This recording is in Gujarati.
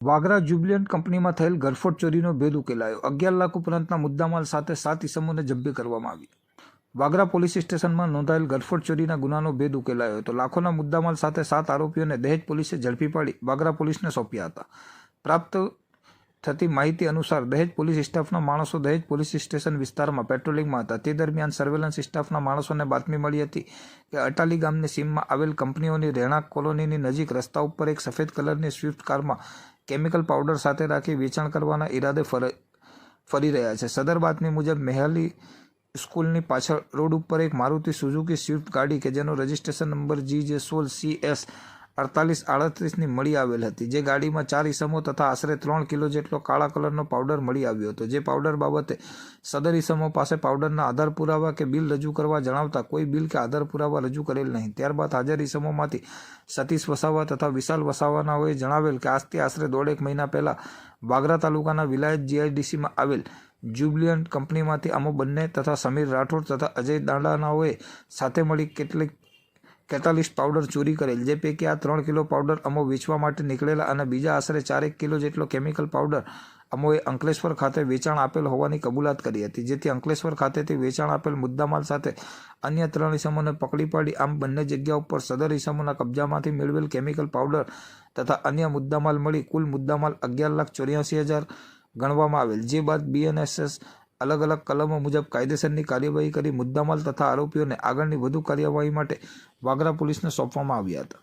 વાગરા જ્યુબિલન્ટ કંપનીમાં થયેલ ગરફોડ ચોરીનો ભેદ ઉકેલાયો. અગિયાર લાખ ઉપરાંતના મુદ્દામાલ સાથે સાત ઇસમોને જબ્બે કરવામાં આવી. વાગરા પોલીસ સ્ટેશનમાં નોંધાયેલ ગરફોડ ચોરીના ગુનાનો ભેદ ઉકેલાયો હતો. લાખોના મુદ્દામાલ સાથે સાત આરોપીઓને દહેજ પોલીસે ઝડપી પાડી વાગરા પોલીસને સોંપ્યા હતા. પ્રાપ્ત થતી માહિતી અનુસાર, દહેજ પોલીસ સ્ટાફના માણસો દહેજ પોલીસ સ્ટેશન વિસ્તારમાં પેટ્રોલિંગમાં હતા. તે દરમિયાન સર્વેલન્સ સ્ટાફના માણસોને બાતમી મળી હતી કે, અટાલી ગામની સીમમાં આવેલ કંપનીઓની રહેણાંક કોલોનીની નજીક રસ્તા ઉપર એક સફેદ કલરની સ્વિફ્ટ કારમાં કેમિકલ પાવડર સાથે રાખી વેચાણ કરવાના ઈરાદે ફર રહ્યા છે. સદર બાતમી મુજબ, મહેલી સ્કૂલની પાછળ રોડ ઉપર એક મારુતિ સુઝુકી સ્વિફ્ટ ગાડી કે જેનો રજિસ્ટ્રેશન નંબર જી જે સોળ સી એસ અડતાલીસ આડત્રીસની મળી આવેલ હતી. જે ગાડીમાં ચાર ઇસમો તથા આશરે ત્રણ કિલો જેટલો કાળા કલરનો પાવડર મળી આવ્યો હતો. જે પાવડર બાબતે સદર ઇસમો પાસે પાવડરના આધાર પુરાવા કે બિલ રજૂ કરવા જણાવતા કોઈ બિલ કે આધાર પુરાવા રજૂ કરેલ નહીં. ત્યારબાદ હાજર ઇસમોમાંથી સતીશ વસાવા તથા વિશાલ વસાવાનાઓએ જણાવેલ કે આજથી આશરે દોઢેક મહિના પહેલાં વાગરા તાલુકાના વિલાયત જીઆઈડીસીમાં આવેલ જ્યુબિલિયન્ટ કંપનીમાંથી અમો બંને તથા સમીર રાઠોડ તથા અજય દાંડાનાઓએ સાથે મળી કેટલીક કેતાલીસ પાવડર ચોરી કરેલ, જે પૈકી આ ત્રણ કિલો પાવડર અમો વેચવા માટે નીકળેલા અને બીજા આશરે ચારેક કિલો જેટલો કેમિકલ પાવડર અમોએ અંકલેશ્વર ખાતે વેચાણ આપેલ હોવાની કબૂલાત કરી હતી, જેથી અંકલેશ્વર ખાતેથી વેચાણ આપેલ મુદ્દામાલ સાથે અન્ય ત્રણ ઇસમોને પકડી પાડી, આમ બંને જગ્યા ઉપર સદર ઇસમોના કબજામાંથી મેળવેલ કેમિકલ પાવડર તથા અન્ય મુદ્દામાલ મળી કુલ મુદ્દામાલ અગિયાર લાખ ચોર્યાસી હજાર ગણવામાં આવેલ, જે બાદ બીએનએસએસ અલગ અલગ કલમો મુજબ કાયદેસરની કાર્યવાહી કરી મુદ્દામાલ તથા આરોપીઓને આગળની વધુ કાર્યવાહી માટે વાગરા પોલીસને સોંપવામાં આવ્યા હતા.